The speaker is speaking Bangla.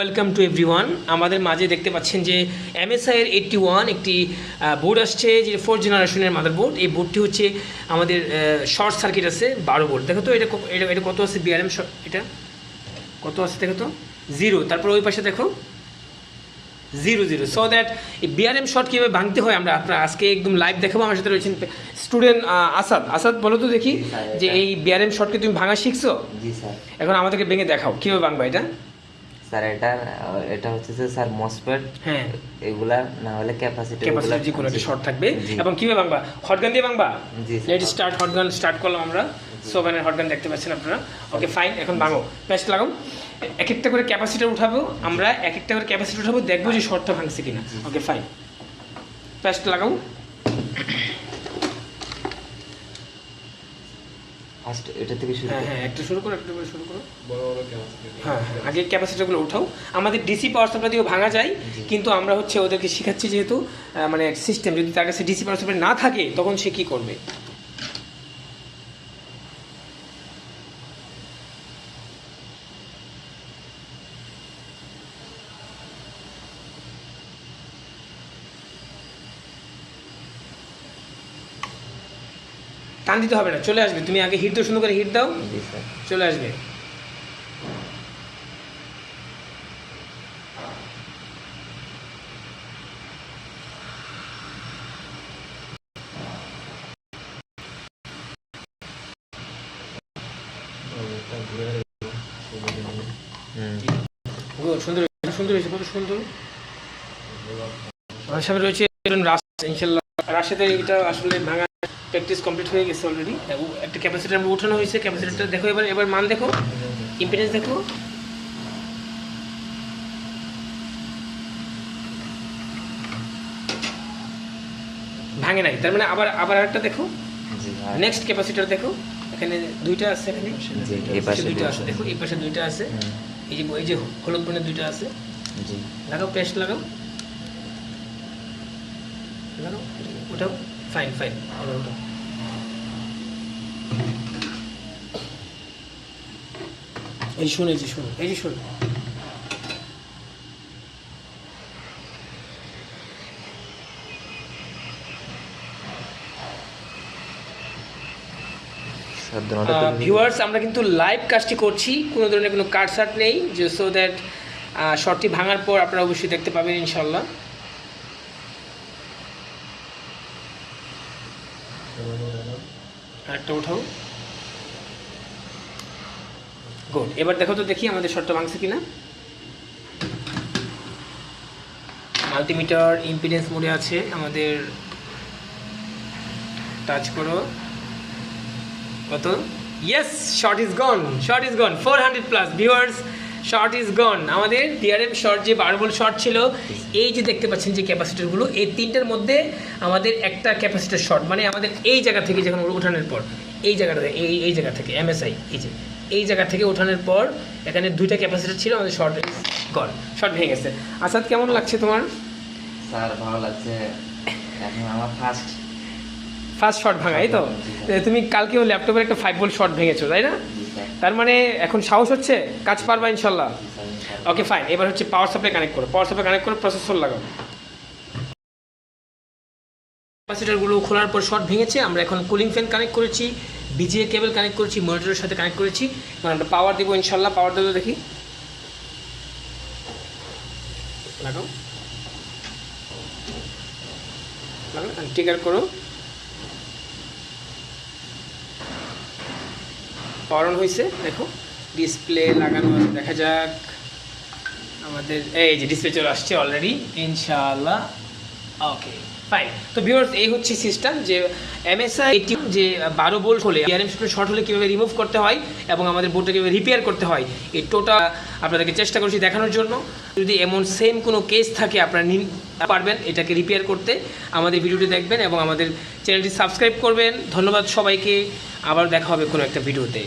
ওয়েলকাম টু এভরিওয়ান আমাদের মাঝে দেখতে পাচ্ছেন যে এমএসআই এর এইটটি ওয়ান একটি বোর্ড আসছে যে ফোর জেনারেশনের মাদার বোর্ড এই বোর্ডটি হচ্ছে আমাদের শর্ট সার্কিট আছে বারো বোর্ড দেখো তো এটা এটা কত আছে? বিআরএম এটা? কত আছে দেখো তো? জিরো তারপর ওই পাশে দেখো? জিরো জিরো সো দ্যাট এই বিআরএম শর্ট কীভাবে ভাঙতে হয় আমরা আপনার আজকে একদম লাইভ দেখাবো। আমার সাথে রয়েছেন স্টুডেন্ট আসাদ। আসাদ বলো তো দেখি যে এই বিআরএম শর্টকে তুমি ভাঙা শিখছো? এখন আমাদেরকে ভেঙে দেখাও। কীভাবে ভাঙবা এটা? স্যার এটা এটা হচ্ছে যে স্যার মসপেট হ্যাঁ। এগুলা না হলে ক্যাপাসিটি ক্যাপাসিটি কোনো একটা শর্ট থাকবে। এবং কীভাবে ভাঙবা? হটগান দিয়ে ভাঙবা? জি। Let start hot gun start করলাম আমরা। সোভানের হটগান দেখতে পাচ্ছেন আপনারা। ওকে ফাইন এখন ভাঙো। পেস্ট লাগাও। এক একটা করে ক্যাপাসিটার উঠাবো। আমরা এক একটা করে ক্যাপাসিটি উঠাবো দেখব যে শর্টটা ভাঙছে কিনা। ওকে ফাইন পেস্ট লাগাও। ফার্স্ট এটা থেকে শুরু হ্যাঁ হ্যাঁ একটা শুরু করো একটা করে শুরু করো। বড় বড় হ্যাঁ হ্যাঁ আগে ক্যাপাসিটারগুলো উঠাও। আমাদের ডিসি পাওয়ার সাপ্লাই দিয়েও ভাঙা যায় কিন্তু আমরা হচ্ছে ওদেরকে শেখাচ্ছি যেহেতু আহ, মানে সিস্টেম যদি তার কাছে ডিসি পাওয়ার সাপ্লাই না থাকে তখন সে কি করবে? টান দিতে হবে না চলে আসবে। তুমি আগে হিট দাও সুন্দর করে হিট দাও। চলে আসবে। সুন্দর সুন্দর হয়েছে কত সুন্দর আমার সামনে রয়েছে রাশ ইনশাল্লাহ রাশেদের এটা আসলে ভাঙা প্র্যাকটিস কমপ্লিট হয়ে গেছে অলরেডি একটা ক্যাপাসিটার আমরা উঠানো হয়েছে ক্যাপাসিটারটা দেখো এবার এবার মান দেখো। ইম্পিডেন্স দেখো। ভাঙে নাই তার মানে আবার আবার একটা দেখো। নেক্সট ক্যাপাসিটার দেখো। এখানে দুইটা আছে এখানে। দুইটা আছে। দেখো এই পাশে দুইটা আছে। এই যে এই যে হলুদ বর্ণের দুইটা আছে। জি। লাগাও পেস্ট লাগাও। লাগাও ওটাও। ফাইন ফাইন এই শুন এই যে শুন এই যে শুন। ভিউয়ার্স আমরা কিন্তু লাইভ কাজটি করছি। কোনো ধরনের কোনো কাট সাট নেই যে সো দ্যাট শর্টটি ভাঙার পর আপনারা অবশ্যই দেখতে পাবেন ইনশাল্লাহ একটা উঠাও। গুড এবার দেখো তো দেখি আমাদের শর্টটা ভাঙছে কিনা। মাল্টিমিটার ইম্পিডেন্স মোডে আছে, আমাদের টাচ করো। কত? Yes short is gone short is gone four hundred plus viewers short is gone আমাদের ডিআরএম শর্ট যে বারবল শর্ট ছিল এই যে দেখতে পাচ্ছেন যে ক্যাপাসিটারগুলো এই তিনটার মধ্যে আমাদের একটা ক্যাপাসিটার শর্ট মানে আমাদের এই জায়গা থেকে যখন ওঠানোর পর এই জায়গাটা এই এই জায়গা থেকে এমএসআই এই যে এই জায়গা থেকে ওঠানোর পর এখানে দুইটা ক্যাপাসিটার ছিল আমাদের শর্ট ইজ গন শর্ট ভেঙে গেছে। আসাদ কেমন লাগছে তোমার? স্যার ভালো লাগছে। এখন আমার ফার্স্ট ফার্স্ট শর্ট ভাঙা এই তো? তুমি কালকেও ল্যাপটপের একটা ফাইভ ভোল্ট শর্ট ভেঙেছো তাই না? তার মানে এখন সাহস হচ্ছে? কাজ পারবা ইনশাল্লাহ। ওকে ফাইন এবার হচ্ছে পাওয়ার সাপ্লাই কানেক্ট করো। পাওয়ার সাপ্লাই কানেক্ট করে প্রসেসর লাগাও। ক্যাপাসিটারগুলো খোলার পর শর্ট ভেঙেছে। আমরা এখন কুলিং ফ্যান কানেক্ট করেছি বিজিএ কেবল কানেক্ট করেছি মনিটরের সাথে কানেক্ট করেছি। এখন আমরা পাওয়ার দেবো ইনশাল্লাহ। পাওয়ার দেবো দেখি। লাগাও। টিকার করো। পাওয়ার হয়েছে দেখো। ডিসপ্লে লাগানো দেখা যাক। আমাদের, এই যে ডিসপ্লে চলে আসছে অলরেডি ইনশাআল্লাহ। ওকে ফাইন তো ভিউয়ার্স এই হচ্ছে সিস্টেম যে এমএসআই এটি যে বারো বোল্ট হলে ইয়ারএম শর্ট হলে কীভাবে রিমুভ করতে হয় এবং আমাদের বোর্ডটা কীভাবে রিপেয়ার করতে হয়, এই টোটাল আপনাদেরকে চেষ্টা করছি দেখানোর জন্য। যদি এমন সেম কোনো কেস থাকে, আপনারা নিন, পারবেন এটাকে রিপেয়ার করতে। আমাদের ভিডিওটি দেখবেন এবং আমাদের চ্যানেলটি সাবস্ক্রাইব করবেন। ধন্যবাদ সবাইকে। আবার দেখা হবে কোনো একটা ভিডিওতে।